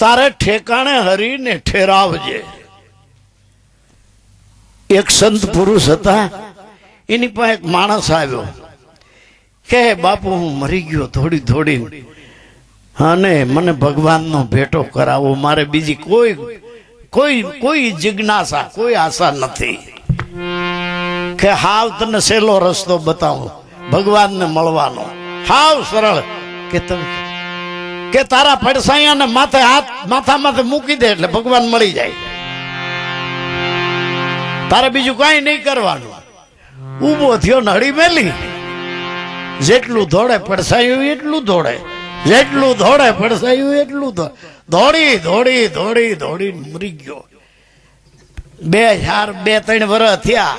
તારે ઠેકાણે હરીને ઠેરાવજે. એક સંત પુરુષ હતા, એની પાસે એક માણસ આવ્યો. કે, બાપુ, હું મરી ગયો થોડી થોડી અને મને ભગવાનનો ભેટો કરાવો, મારે બીજી કોઈ કોઈ કોઈ જિજ્ઞાસા, કોઈ આશા નથી. કે, હાવ તને સહેલો રસ્તો બતાવો, ભગવાનને મળવાનો. હાવ સરળ કે તમે કે તારા પડસાયાને માથે હાથ માથા માથે મૂકી દે એટલે ભગવાન મળી જાય. તારે બીજું કાંઈ નહીં કરવાનું. ઊભો થયો ને હળી મેલી. જેટલું દોડે પડસાયું એટલું દોડે જેટલું દોડે પડસાયું એટલું ધોડી દોડી દોડી દોડી મરી ગયો. બે ચાર, બે, ત્રણ વર્ષ થયા.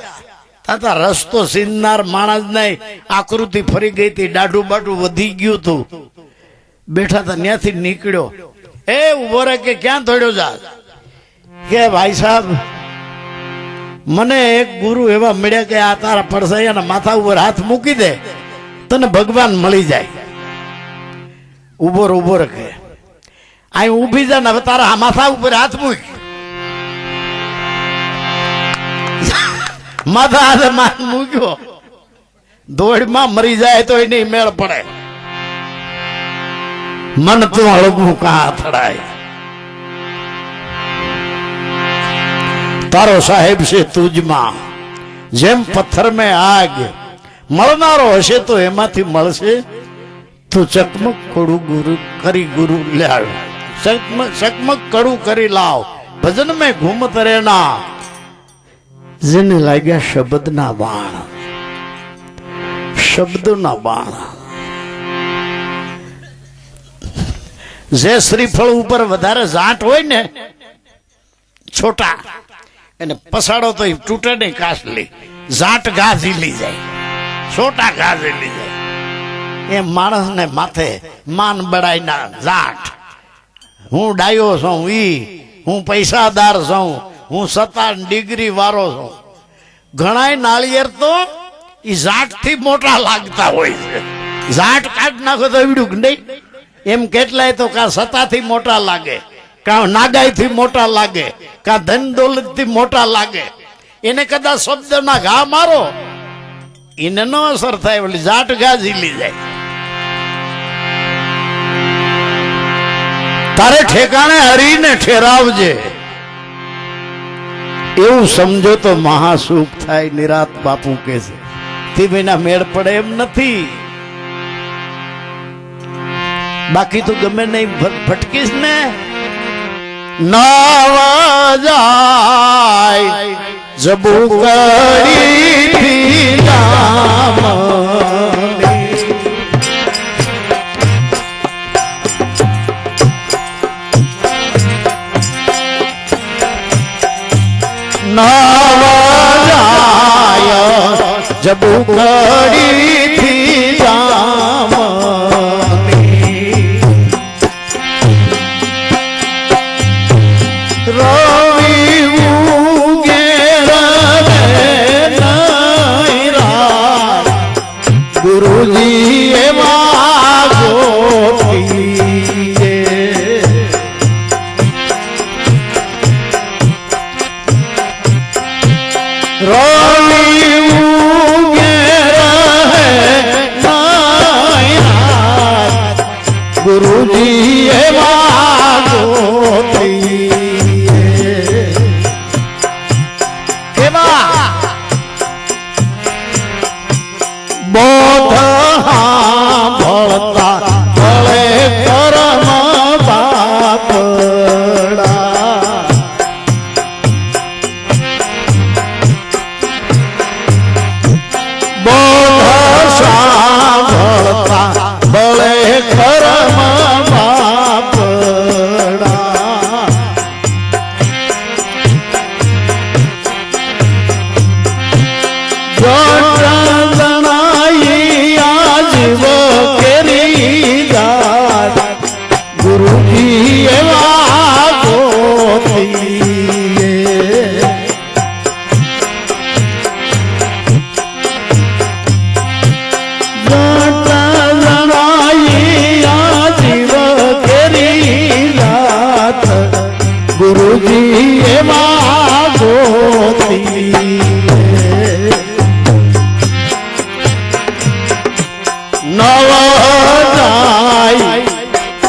તાતા રસ્તો સિંધનાર માણસ નહીં. આકૃતિ ફરી ગઈ હતી, દાઢું બાઢું વધી ગયું હતું. બેઠા હતા ત્યાંથી નીકળ્યો. એ ઊભો રહે કે ક્યાં થોડ્યો જા? કે ભાઈ સાહેબ, મને એક ગુરુ એવા મળ્યા કે આ તારા પડસૈયાના માથા ઉપર હાથ મૂકી દે, તને ભગવાન મળી જાય. ઊભો રે ઊભો રખે અહીં ઊભી જા ને તારા માથા ઉપર હાથ મૂક. માથા હાથે મૂક્યો. દોડમાં મરી જાય તો એની મેળ પડે. મન તો હળગું કા અથડાય તારો સાહેબ છે તુજમાં. જેમ પથ્થર મેં આગ મળનારો હશે તો એમાંથી મળશે તું ચકમક કડું ગુરુ કરી ગુરુ લાવ. ચકમક કડું કરી લાવ. ભજન મેં ઘૂમત રેના જેને લાગ્યા શબ્દના બાણ. શબ્દના બાણ. જે શ્રીફળ ઉપર વધારે ઝાંટ હોય ને, છોટા, એને પસાડો તો તૂટે નહીં કાસલી. ઝાંટ ઘા ઝીલી જાય. છોટા ઘા ઝીલી જાય. એ માણસને માથે માન બડાયના ઝાંટ હું ડાયો છું, ઈ, હું પૈસાદાર છું, હું સત્તા ડિગ્રી વાળો છું. ઘણાય નાળિયેર તો એ ઝાટથી મોટા લાગતા હોય છે. ઝાટ કાઢ નાખો તો એવડું નહીં? એમ કેટલાય તો કા સત્તાથી મોટા લાગે, કા નાગાઈથી મોટા લાગે, કા ધન દોલતથી મોટા લાગે. એને કદાચ શબ્દના ઘા મારો એને ન અસર થાય એટલે જાટ ઘા ઝીલી જાય. તારે ઠેકાણે હરીને ઠેરાવજે. એવું સમજો તો મહાસુખ થાય, નિરાત બાપુ કે છે. વિના મેળ પડે એમ નથી. બાકી તો ગમે નહીં ભટકીશ ને. નાવા જાય જબુ કરી નાવા જબુ કરી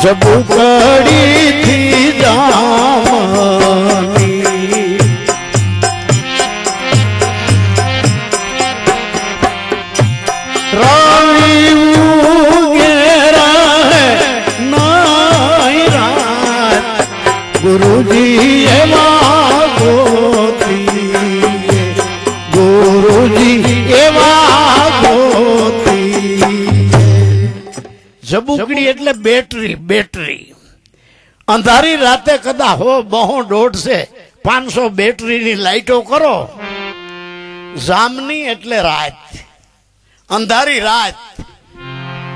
જ ભૂખડી થી જા એટલે બેટરી બેટરી. અંધારી રાતે કદા હો, બહો દોઢશે પાંચસો બેટરીની લાઈટો કરો. જામની એટલે રાત. અંધારી રાત.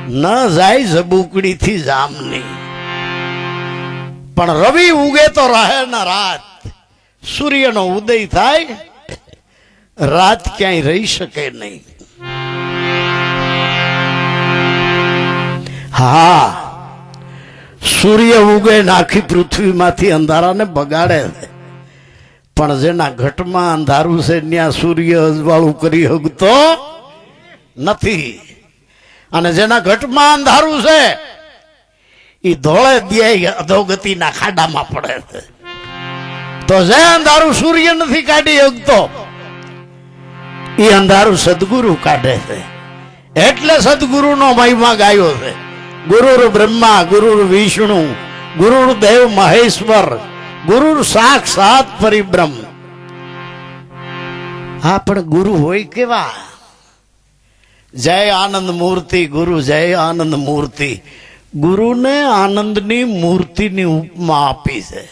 ન જાય ઝબુકડી થી જામની. પણ રવિ ઉગે તો રહે ન રાત. સૂર્યનો ઉદય થાય. રાત ક્યાંય રહી શકે નહીં. હા. સૂર્ય ઉગે નાખી પૃથ્વીમાંથી અંધારાને બગાડે છે. પણ જેના ઘટમાં અંધારું છે ત્યાં સૂર્ય અજવાળું કરી હગતો નથી. અને જેના ઘટમાં અંધારું છે એ ધોળે દ્યાય અધોગતિના ખાડામાં પડે છે. તો જે અંધારું સૂર્ય નથી કાઢી શકતો એ અંધારું સદગુરુ કાઢે છે. એટલે સદગુરુનો મહિમા ગાયો છે. ગુરુર બ્રહ્મા, ગુરુર વિષ્ણુ, ગુરુર દેવ મહેશ્વર, ગુરુર સાક્ષાત પરિબ્રહ્મ. હા, પણ ગુરુ હોય કેવા? જય આનંદ મૂર્તિ, ગુરુ જય આનંદ મૂર્તિ. ગુરુને આનંદની મૂર્તિની ઉપમા આપી છે.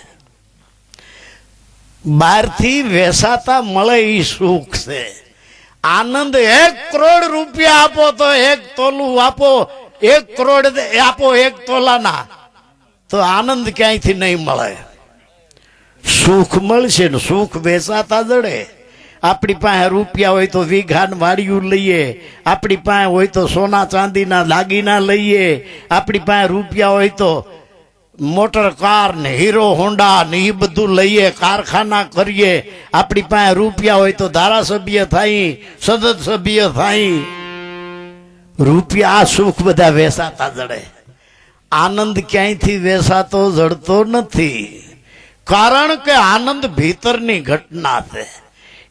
બહારથી વેસાતા મળે એ સુખ છે. આનંદ એક કરોડ રૂપિયા આપો તો એક તોલું આપો. એક કરોડ આપો એક તોલાના. તો આનંદ ક્યાંયથી નહીં મળે? સુખ મળશે ને સુખ વેચાતા જડે. આપણી પાસે રૂપિયા હોય તો વીઘાન વાળિયું લઈએ. આપણી પાસે હોય તો સોના ચાંદીના દાગીના લઈએ. આપણી પાસે રૂપિયા હોય તો મોટર કાર ને હીરો, હોન્ડા ને એ બધું લઈએ, કારખાના કરીએ. આપણી પાસે રૂપિયા હોય તો ધારાસભ્ય થાય સદત સભ્ય થાય. રૂપિયા સુખ બધા વેસાતા જડે. આનંદ ક્યાંયથી વેસાતો જડતો નથી. કારણ કે આનંદ ભીતરની ઘટના છે.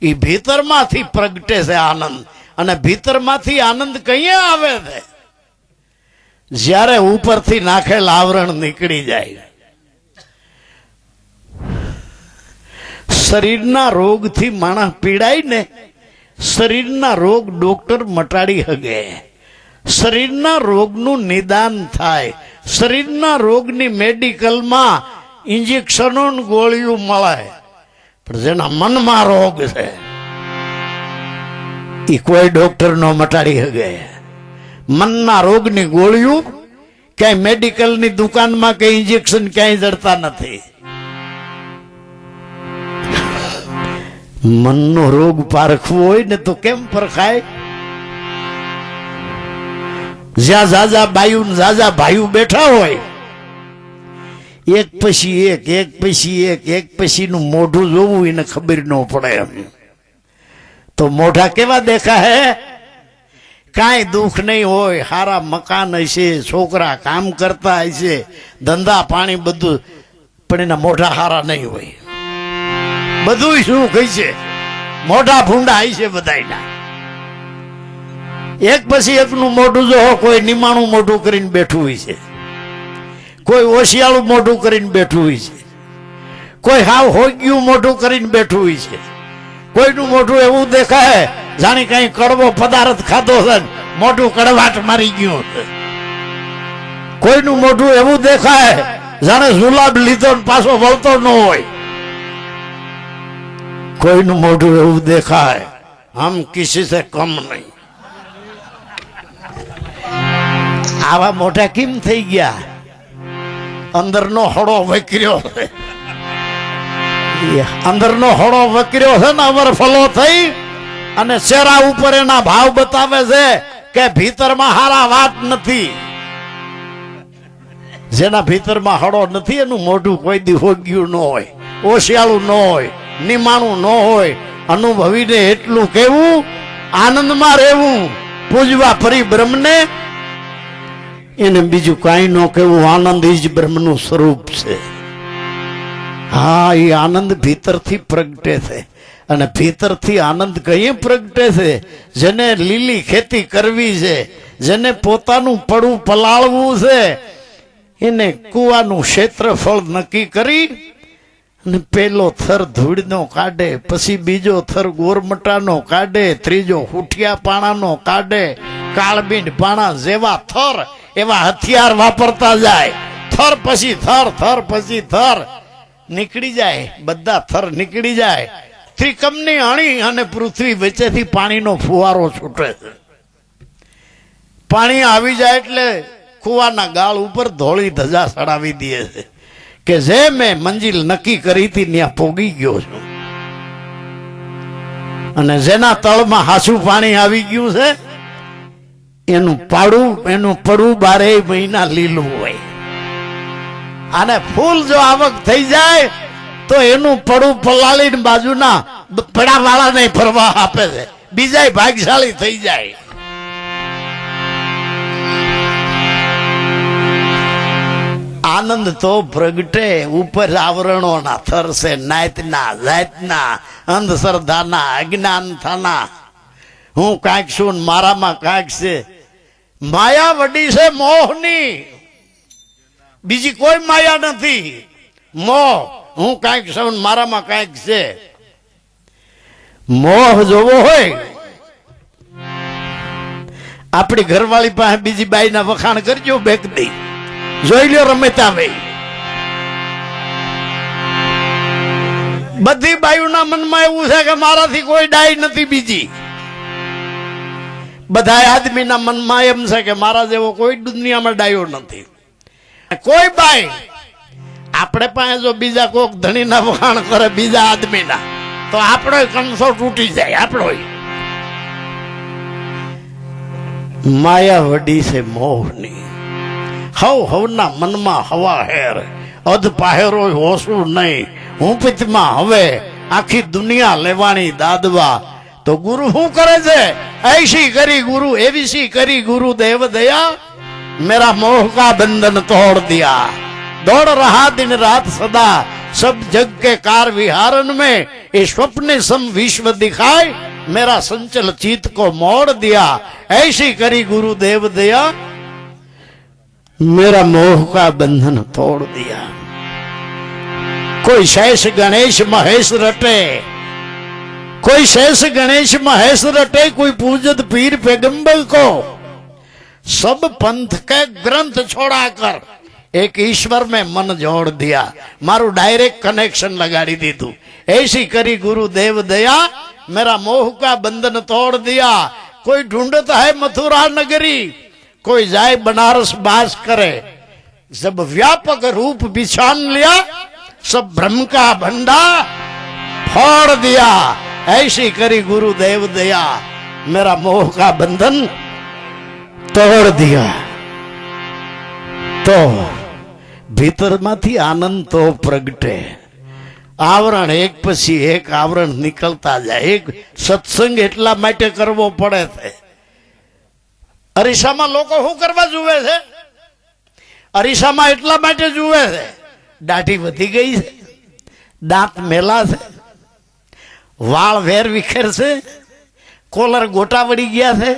એ ભીતરમાંથી પ્રગટે છે આનંદ. અને ભીતરમાંથી આનંદ કઈ આવે છે? જ્યારે ઉપરથી નાખેલ આવરણ નીકળી જાય. શરીરના રોગથી માણસ પીડાય ને, શરીરના રોગ ડોક્ટર મટાડી હગે. શરીરના રોગનું નિદાન થાય. શરીરના રોગની મેડિકલમાં ઇન્જેક્શનો ગોળીઓ મળે. પણ જેના મનમાં રોગ છે એ કોઈ ડોક્ટર નો મટાડી હગે મનના રોગની ગોળીઓ ક્યાંય મેડિકલની દુકાનમાં કે ઇન્જેક્શન ક્યાંય જડતા નથી. મનનો રોગ પારખવો હોય ને તો કેમ પરખાય? જ્યાં ઝાઝા બાયુ ઝાઝા ભાઈઓ બેઠા હોય, એક પછી એક એક પછી એક એક પછી નું મોઢું જોવું એને ખબર ન પડે તો મોઢા કેવા દેખા હે? કાંઈ દુઃખ નહીં હોય સારા મકાન હશે, છોકરા કામ કરતા હશે, ધંધા પાણી બધું, પણ એના મોઢા સારા નહીં હોય. બધું શું કહી છે મોઢા ભૂંડા હશે બધાયના. એક પછી એકનું મોઢું જો કોઈ નિમાણું મોઢું કરીને બેઠું હોય છે. કોઈ ઓશિયાળું મોઢું કરીને બેઠું હોય છે. કોઈ હાવ હોગ્યું મોઢું કરીને બેઠું હોય છે. કોઈનું મોઢું એવું દેખાય, જાણે કઈ કડવો પદાર્થ ખાધો છે મોઢું કડવાટ મારી ગયું કોઈનું મોઢું એવું દેખાય, જાણે જુલાબ લીધો ને પાછો વળતો ન હોય. કોઈનું મોઢું એવું દેખાય હમ કિસી સે કમ નહીં. આવા મોટા કેમ થઈ ગયા? અંદરનો હળો વકર્યો. અંદરનો હળો વકર્યો છે ને અમર ફલો થઈ અને ચહેરા ઉપર એના ભાવ બતાવે છે કે ભીતરમાં હારા વાત નથી. જેના ભીતરમાં હળો નથી, એનું મોઢું કોઈ દી હોગ્યું ન હોય, ઓશિયાળું ન હોય, નિમાણું ન હોય. અનુભવીને એટલું કેવું આનંદમાં રહેવું, પૂજવા ફરી બ્રહ્મને એને બીજું કાંઈ ન કહેવું. આનંદ એ જ બ્રહ્મનું સ્વરૂપ છે. હા એ આનંદ ભીતરથી પ્રગટે છે. અને ભીતરથી આનંદ કઈ પ્રગટે છે? જેને લીલી ખેતી કરવી છે, જેને પોતાનું પડું પલાળવું છે, એને કુવાનું ક્ષેત્રફળ નક્કી કરી અને પેલો થર ધૂળનો કાઢે, પછી બીજો થર ગોરમટાનો કાઢે, ત્રીજો હુઠિયા પાણાનો કાઢે કાળબીંડ પાણા જેવા થર એવા હથિયાર વાપરતા જાય. થર પછી થર થર પછી થર. નીકળી જાય. બધા થર નીકળી જાય. ત્રિકમની અણી અને પૃથ્વી વચ્ચેથી પાણીનો ફુવારો છૂટે છે. પાણી આવી જાય એટલે કુવાના ગાળ ઉપર ધોળી ધજા ચડાવી દે છે. કે જે મેં મંજિલ નક્કી કરી હતી ત્યાં પોગી ગયો છું. અને જેના તળમાં હાસું પાણી આવી ગયું છે એનું પાડું, એનું પડવું બારે મહિના લીલું હોય. અને ફૂલ જો આવક થઈ જાય, તો એનું પડું પલાળીને બાજુના ને ફરવા આપે છે. બીજા ભાગશાળી થઈ જાય. આનંદ તો પ્રગટે, ઉપર આવરણોના થરસે, નાયતના જાતના, અંધશ્રદ્ધાના અજ્ઞાન થાના હું કાંઈક છું મારામાં કાંઈક છે. માયા વડી છે મોહની. બીજી કોઈ માયા નથી. મોહ, હું કાંઈક છું મારામાં કાંઈક છે. મોહ જોવો હોય. આપણી ઘરવાળી પાસે બીજી બાઈના વખાણ કરજો, બેક દઈ જોઈ લ્યો રમેતા ભાઈ બધી બાયુના મનમાં એવું છે કે મારાથી કોઈ ડાય નથી બીજી. બધા આદમીના મનમાં એમ છે કે મારા જેવો કોઈ દુનિયામાં ડાયો નથી. કોઈ ભાઈ આપણે પાસે જો બીજા કોક ધણીના વખાણ કરે બીજા આદમીના, તો આપણો કંસો તૂટી જાય, આપણો. માયા વડી છે મોહની. હવ હવના મનમાં હવા હેર, અધ પાહેરો હોશું નહીં. હું પિતમાં હવે આખી દુનિયા લેવાની દાદવા तो गुरु हूँ करे थे ऐसी करी गुरु એવીસી करी गुरु देव दया, मेरा मोह का बंधन तोड़ दिया। दौड़ रहा दिन रात सदा, सब जग के कार विहारन में, ये स्वप्न सम विश्व दिखाए, मेरा संचल चीत को मोड़ दिया। ऐसी करी गुरु देव दया, मेरा मोह का बंधन तोड़ दिया। कोई शेष गणेश महेश रटे कोई शेष गणेश महेश रटे, कोई पूजत पीर पैगंबर को। सब पंथ के ग्रंथ छोड़ाकर एक ईश्वर में मन जोड़ दिया। मारू डायरेक्ट कनेक्शन लगाड़ी दी तू। ऐसी करी गुरु देव दया, मेरा मोह का बंधन तोड़ दिया। कोई ढूंढता है मथुरा नगरी, कोई जाए बनारस बास करे। जब व्यापक रूप बिछान लिया, सब भ्रम का भंडा फोड़ दिया। ऐसी करी गुरु देव दया मेरा मोह का बंधन તોડ દિયા તો ભીતરમાંથી આનંદ તો પ્રગટે આવરણ એક પછી એક આવરણ નીકળતા જાય એક સત્સંગ એટલા માટે કરવો પડે છે અરીસામાં લોકો શું કરવા જુએ છે અરીસામાં એટલા માટે જુએ છે દાઢી વધી ગઈ છે દાંત મેલા છે વાળ વેર વિખેર છે? કોલર ગોટા વળી ગયા છે?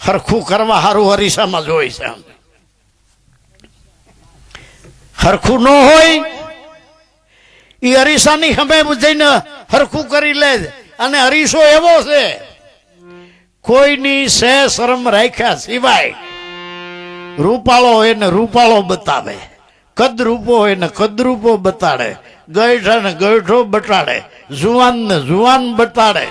હરખું કરવા હારું હરીસામાં જોઈ છે આમ. હરખું ન હોય એ અરીસાની હમે જઈને હરખું કરી લે અને અરીસો એવો છે, કોઈની સે શરમ રાખ્યા સિવાય રૂપાળો હોય ને રૂપાળો બતાવે. કદરૂપો હોય ને કદરૂપો બતાડે. ગઈઠા ને ગઈઠો બટાડે. જુવાન ને જુવાન બટાડે.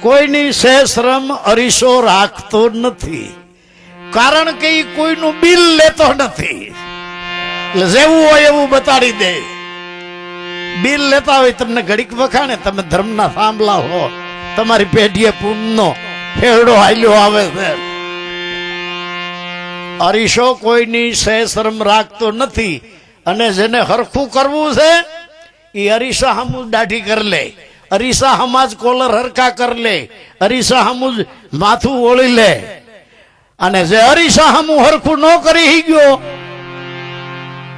કોઈની શ્રમ અરીસો રાખતો નથી. કારણ કે એ કોઈનું બિલ લેતો નથી. એટલે જેવું હોય એવું બતાડી દે. બિલ લેતા હોય તમને ઘડીક વખાણે, તમે ધર્મના સાંભળા હો, તમારી પેઢીએ પૂનનો ફેરડો હાલ્યો આવે છે. અરીસો કોઈની સે શરમ રાખતો નથી. અને જેને હરખું કરવું છે એ અરીસા હમુ દાઢી કરી લે. અરીસા હમાજ કોલર હરખા કરી લે. અરીસા હમુ માથું ઓળી લે. અને જે અરીસા હમું હરખું ન કરી ગયો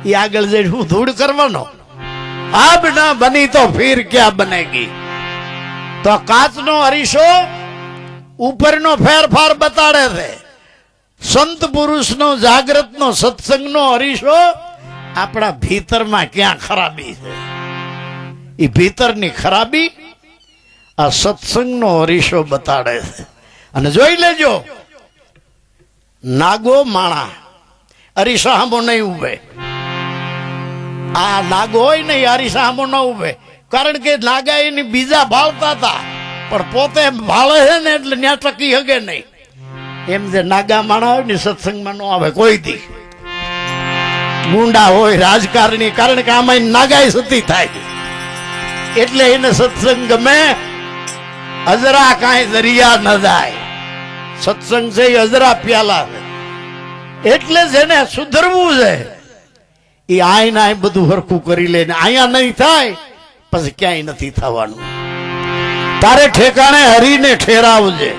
એ આગળ જઈ હું ધૂળ કરવાનો. આબ ના બની તો ફીર ક્યાં બનેગી? તો કાચનો અરીસો ઉપરનો ફેરફાર બતાડે છે. સંત પુરુષનો જાગ્રતનો સત્સંગનો અરીસો આપણા ભીતરમાં ક્યાં ખરાબી છે? એ ભીતરની ખરાબી આ સત્સંગનો અરીસો બતાડે છે. અને જોઈ લેજો, નાગો માણા અરીસામો નહીં ઉભે આ નાગો હોય ને એ અરીસામો ન ઉભે કારણ કે નાગા એની બીજા ભાળતા હતા. પણ પોતે ભાળે છે ને એટલે ત્યાં ટકી હગે નહીં. એમ જે નાગા માણા હોય ને સત્સંગમાં ન આવે કોઈ દી. ગુંડા હોય રાજકારણી, કારણ કે આમાં નાગાઈ સતી થાય. એટલે એને સત્સંગ ગમે, અજરા કાંઈ દરિયા ન જાય. સત્સંગ છે એ અજરા પ્યાલા છે. એટલે જેને સુધરવું છે. એ આય નાય બધું હરખું કરી લે ને અહીંયા નહીં થાય, પછી ક્યાંય નથી થવાનું. તારે ઠેકાણે હરીને ઠેરાવજે.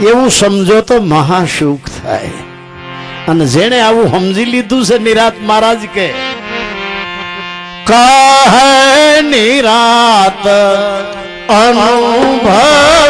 એવું સમજો તો મહાસુખ થાય. અને જેણે આવું સમજી લીધું છે નિરાત મહારાજ કે કહે નિરાત અનુભવી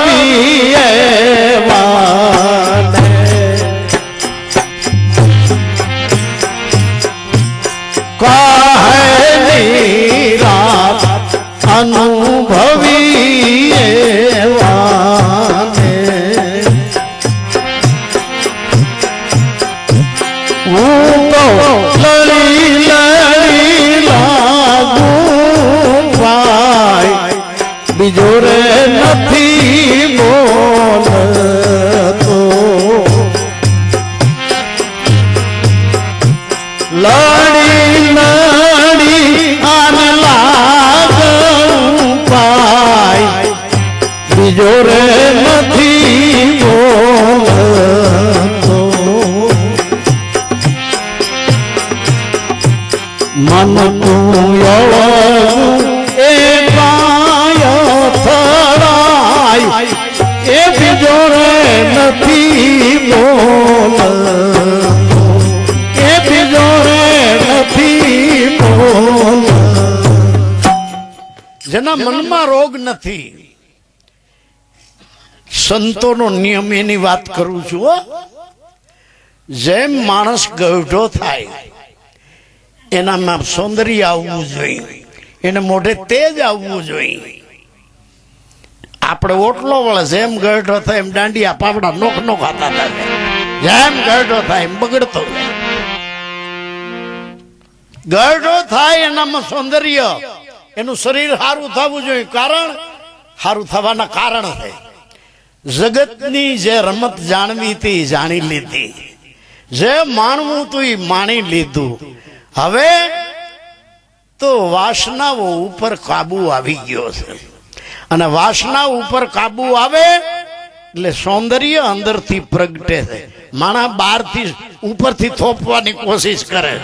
નથી. સંતોનો નિયમ એની વાત કરું છું જેમ માણસ ગઢો થાય એનામાં સૌંદર્ય આવવું જોઈએ. એને મોઢે તેજ આવવું જોઈએ. આપણે ઓટલો વળે જેમ ગઢો થાય એમ દાંડિયા પાપડા નોખ નો ખાતા થાય. જેમ ગઢો થાય એમ બગડતો. ગઢો થાય એનામાં સૌંદર્ય. એનું શરીર સારું થવું જોઈએ. કારણ સારું થવાના કારણ છે. જગતની જે રમત જાણવી હતી જાણી લીધી. જે માણવું તું એ માણી લીધું. હવે તો વાસનાઓ ઉપર કાબુ આવી ગયો છે. અને વાસના ઉપર કાબુ આવે એટલે સૌંદર્ય અંદરથી પ્રગટે છે. માણા બહારથી ઉપરથી થોપવાની કોશિશ કરે.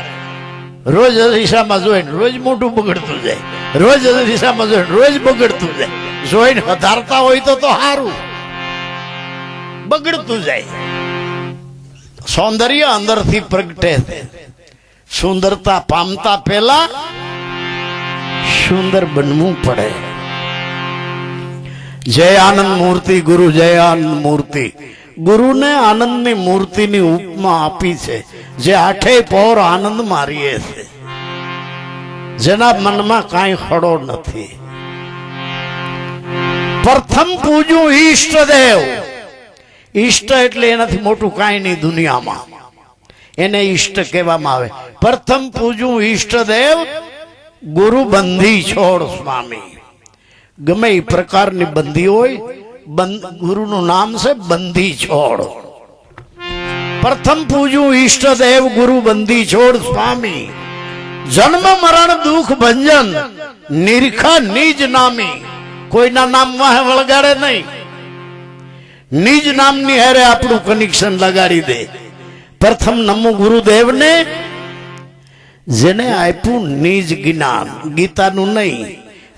રોજ અરીસામાં જોઈને રોજ મોઢું બગડતું જાય. રોજ અરીસામાં જોઈને રોજ બગડતું જાય. જોઈને વધારતા હોય તો તો સારું બગડતું જાય. સૌંદર્ય અંદરથી પ્રગટે. સુંદરતા પામતા પહેલા સુંદર બનવું પડે. જય આનંદ મૂર્તિ, ગુરુ જય આનંદ મૂર્તિ. ગુરુને આનંદની મૂર્તિની ઉપમા આપી છે. જે આઠે પહોર આનંદ મારીએ છે. જેના મનમાં કાંઈ ખડો નથી. પ્રથમ પૂજું ઈષ્ટદેવ. ઈષ્ટ એટલે એનાથી મોટું કાંઈ નહીં દુનિયામાં. એને ઈષ્ટ કહેવામાં આવે. પ્રથમ પૂજું ઈષ્ટદેવ, ગુરુ બંધી છોડ સ્વામી. ગમે એ પ્રકારની બંધી હોય ગુરુનું નામ છે બંધી છોડ. પ્રથમ પૂજું ઈષ્ટદેવ ગુરુ બંધી છોડ સ્વામી જન્મ મરણ દુઃખ ભંજન નિરખા નિજ નામી કોઈના નામ વાહે વળગાડે નહીં નિજ નામની હારે આપણું કનેક્શન લગાડી દે પ્રથમ નમો ગુરુદેવને જેને આપ્યું નિજ જ્ઞાન ગીતાનું નહીં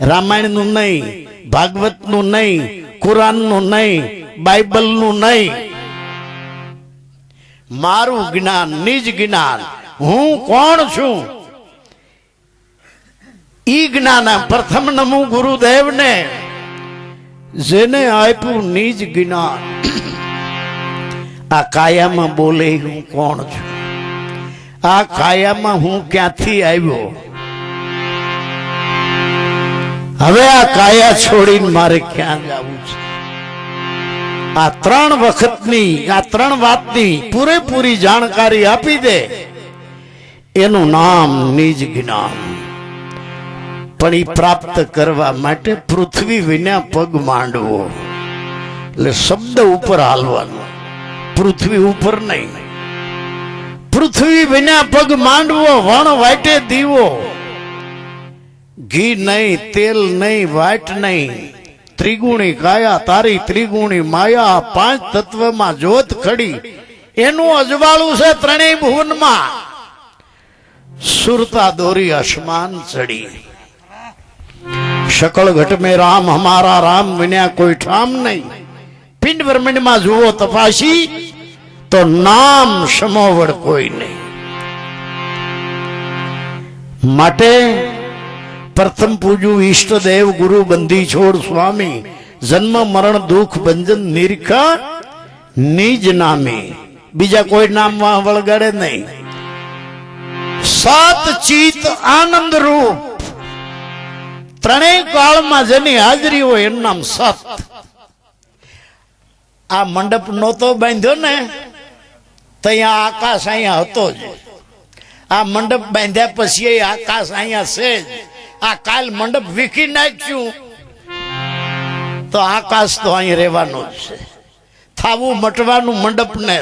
રામાયણનું નહીં ભાગવતનું નહીં કુરાનનું નહીં બાઇબલનું નહીં મારું જ્ઞાન, નિજ જ્ઞાન. હું કોણ છું? ઈ જ્ઞાન પ્રથમ નમું ગુરુદેવને, જેને આપ્યું નિજ જ્ઞાન. આ કાયામાં બોલે હું કોણ છું? આ કાયામાં હું ક્યાંથી આવ્યો? હવે આ કાયા છોડીને મારે ક્યાં જવું છે? આ ત્રણ વખતની, આ ત્રણ વાતની પૂરેપૂરી જાણકારી આપી દે. એનું નામ નિજ જ્ઞાન. પણ એ પ્રાપ્ત કરવા માટે પૃથ્વી વિના પગ માંડવો. એટલે શબ્દ ઉપર હાલવાનું. પૃથ્વી ઉપર નહીં. પૃથ્વી વિના પગ માંડવો, વણ વાટે દીવો. ઘી નહીં, તેલ નહીં, વાટ નહીં. ત્રિગુણી કાયા, તારી ત્રિગુણી માયા પાંચ તત્વમાં જોત ખડી. એનું અજવાળું છે ત્રણેય ભુવનમાં. સુરતા દોરી અસમાન ચડી. શકળ ઘટ મેં રામ હમારા રામ વિના કોઈ ઠામ નહીં. પિંડ બ્રહ્માંડમાં જુઓ તપાસી, તો નામ સમોવડ કોઈ નહીં. માટે પ્રથમ પૂજ્યું ઈષ્ટદેવ ગુરુ બંધી છોડ સ્વામી. જન્મ, મરણ, દુઃખ બંજન નિરખા, નિજ નામે. બીજા કોઈ નામ વળગાડે નહીં. સાત ચિત આનંદ રૂપ. ત્રણેય કાળમાં જેની હાજરી હોય એનું નામ સત. આ મંડપ નહોતો બાંધ્યો ને ત્યાં આકાશ અહીંયા હતો જ. આ મંડપ બાંધ્યા પછી આકાશ અહીંયા છે જ. આ કાલ મંડપ વીખી નાખ્યું. તો આકાશ તો અહીં રહેવાનો છે. થાવું મટવાનું મંડપ ને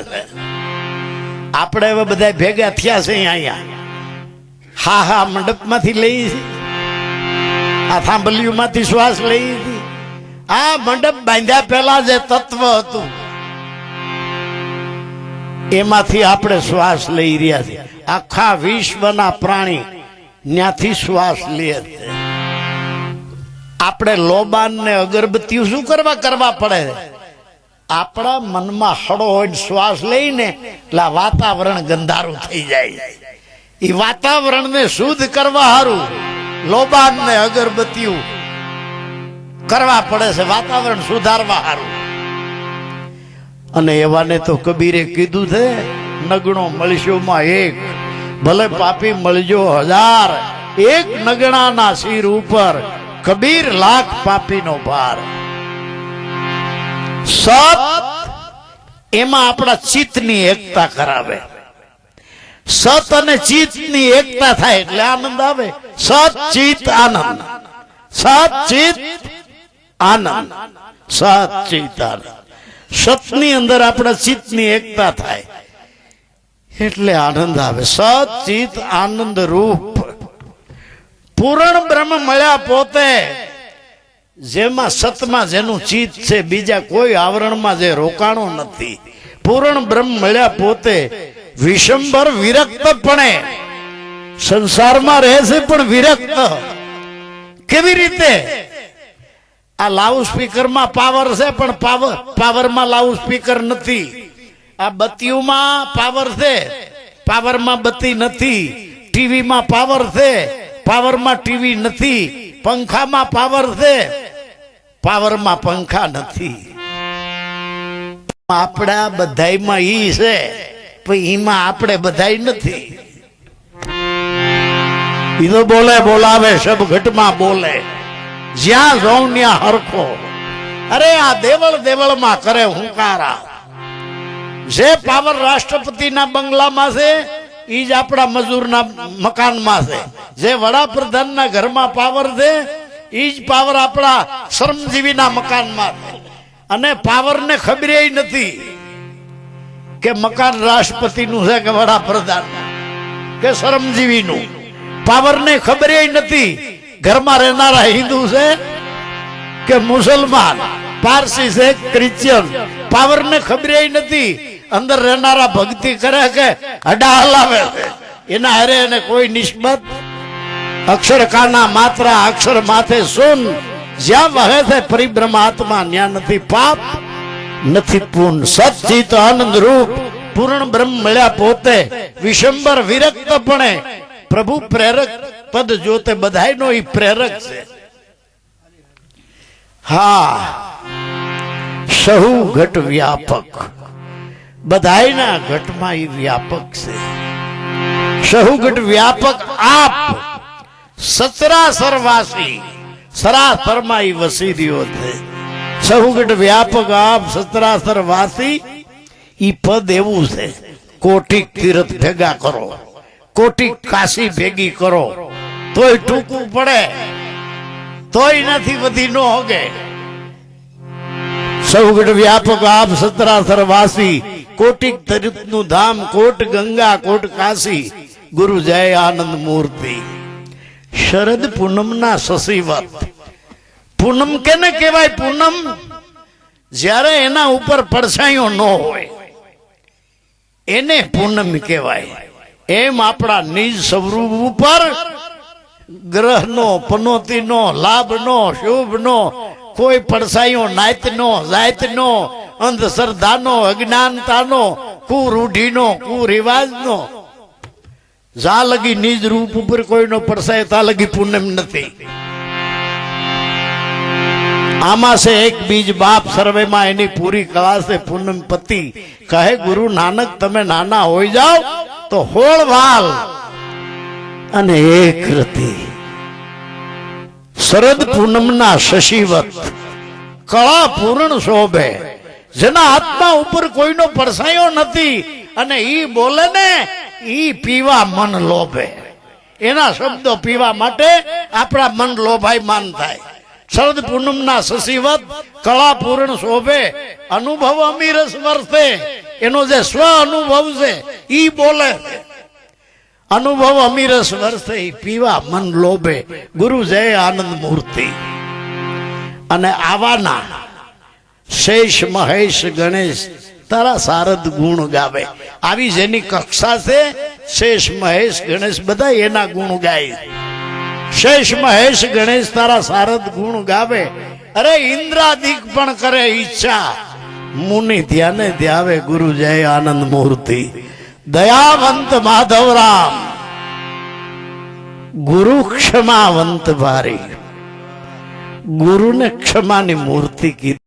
આપણે હવે બધા ભેગા થયા છે અહીંયા હા હા, મંડપમાંથી લઈ આ થાંભલીઓમાંથી શ્વાસ લઈ આ મંડપ બાંધ્યા પહેલા જે તત્વ હતું, એમાંથી આપણે શ્વાસ લઈ રહ્યા છીએ. આખા વિશ્વના પ્રાણી ત્યાંથી શ્વાસ લે આપણે લોબાન ને અગરબત્તી શું કરવા કરવા પડે? આપણા મનમાં હળો હોય શ્વાસ લઈને, એટલે વાતાવરણ ગંધારું થઈ જાય. એ વાતાવરણને શુદ્ધ કરવા હારું. લોબાન ને અગરબત્તીઓ કરવા પડે છે, વાતાવરણ સુધારવા હારું. અને એવાને તો કબીરે કીધું છે, નગણો મળશોમાં એક. ભલે પાપી મળજો હજાર, એક નગણાના શિર ઉપર કબીર લાખ પાપીનો ભાર. સત એમાં આપણા ચિત્તની એકતા કરાવે. સત અને ચિત્તની એકતા થાય એટલે આનંદ આવે. સત, ચિત્ત, આનંદ. સત, ચિત્ત, આનંદ. સત, ચિત્ત, આનંદ. સતની અંદર આપણા ચિત્તની એકતા થાય. એટલે આનંદ આવે. સત ચિત્ત આનંદ રૂપ. પૂરણ બ્રહ્મ મળ્યા પોતે. જેમાં સતમાં જેનું ચિત્ત છે, બીજા કોઈ આવરણમાં જે રોકાણો નથી. પૂરણ બ્રહ્મ મળ્યા પોતે. વિષંબર વિરક્તપણે. સંસારમાં રહે છે પણ વિરક્ત. કેવી રીતે? આ લાઉડ સ્પીકરમાં પાવર છે, પણ પાવર પાવરમાં લાઉડ સ્પીકર નથી. આ બત્તીઓમાં પાવર છે. પાવરમાં બત્તી નથી. ટીવીમાં પાવર છે. પાવરમાં ટીવી નથી. પંખામાં પાવર છે. પાવરમાં પંખા નથી. આપણા બધાયમાં ઈ છે. એમાં આપણે બધાય નથી. ઈ બોલે, બોલાવે સબ ઘટમાં બોલે. જ્યાં જોઉં ત્યાં હરખો. અરે આ દેવળ દેવળમાં કરે હુંકારા. જે પાવર રાષ્ટ્રપતિના બંગલામાં છે એ જ આપણા મજૂરના મકાનમાં છે. જે વડાપ્રધાનના ઘરમાં પાવર છે એ જ પાવર આપણા શ્રમજીવીના મકાનમાં છે. અને પાવરને ખબર નથી કે મકાન રાષ્ટ્રપતિનું છે કે વડાપ્રધાન, કે શ્રમજીવીનું. પાવરને ખબર નથી ઘરમાં રહેનારા હિન્દુ છે કે મુસલમાન, પારસી છે ક્રિશ્ચિયન. પાવરને ખબર નથી અંદર રહેનારા ભક્તિ કરે કે હડા હલાવે એના હરે એને કોઈ નિસ્બત. અક્ષર કાના માત્ર, અક્ષર માથે સુન. જ્યાં વહે છે પરિબ્રહ્મ આત્મા, ત્યાં નથી પાપ, નથી પૂર્ણ સચિત આનંદ રૂપ, પૂર્ણ બ્રહ્મ મળ્યા પોતે. વિશંબર વિરક્તપણે, પ્રભુ પ્રેરક પદ જોતે બધાયનો ઈ પ્રેરક છે. હા, સહુ ઘટ વ્યાપક. બધાયના ઘટમાં ઈ વ્યાપક છે. સહુ ઘટ વ્યાપક આપ સચરાસર વાસી સરાસરમાં ઈ વસી રહ્યો છે. સહુગઢ વ્યાપક આપ સચરાસર વાસી ઈ પદ એવું છે. કોટિક તીરથ ભેગા કરો કોટિક કાશી ભેગી કરો. તોય ટૂંકું પડે, તોય નથી વધી ન હોગે. સૌગઢ વ્યાપક આપ સતરાસર વાસી કોટિક તીર્થનું ધામ, કોટ ગંગા, કોટ કાશી. ગુરુ જય આનંદ મૂર્તિ. શરદ પૂનમના સસીવત પૂનમ કેને કહેવાય પૂનમ? જ્યારે એના ઉપર પડછાયો ન હોય. એને પૂનમ કહેવાય. એમ આપણા નિજ સ્વરૂપ ઉપર ગ્રહનો, પનોતીનો, લાભનો, શુભનો કોઈ પડછાયો નાયતનો જાયતનો અંધશ્રદ્ધાનો, અજ્ઞાનતાનો, કુરૂઢીનો, કુરિવાજનો. જા લગી નિજ રૂપ ઉપર કોઈનો પડસાય, તા લગી પૂનમ નથી. આમાં છે એક બીજ બાપ સર્વેમાં એની પૂરી કળા છે, પૂનમ પતિ. કહે, ગુરુ નાનક, તમે નાના હોઈ જાઓ, તો હોળ વાલ અને એક રતિ. શરદ પૂનમના શશીવત. કળા પૂર્ણ શોભે. જેના હાથમાં ઉપર કોઈનો પરસાયો નથી અને ઈ બોલે ને, ઈ પીવા મન લોભે. એના શબ્દો પીવા માટે આપણા મન લોભાય માન થાય. શરદ પૂનમના શશીવત કળા પૂર્ણ શોભે, અનુભવ અમીરસ વર્તે. એનો જે સ્વ અનુભવ છે, ઈ બોલે. અનુભવ અમીરસ વર્ષે ઈ પીવા મન લોભે. ગુરુ જય આનંદ મૂર્તિ. અને આવાના શેષ મહેશ ગણેશ, તારા સારદ ગુણ ગાવે. આવી જેની કક્ષા છે, શેષ મહેશ ગણેશ, બધા એના ગુણ ગાય. શેષ મહેશ ગણેશ, તારા સારદ ગુણ ગાવે. અરે ઇન્દ્રાદિક પણ કરે ઈચ્છા. મુનિ ધ્યાને ધ્યાવે ગુરુ જય આનંદ મૂર્તિ. દયાવંત માધવરામ ગુરુ ક્ષમાવંત ભારી. ગુરુને ક્ષમાની મૂર્તિ કીધી.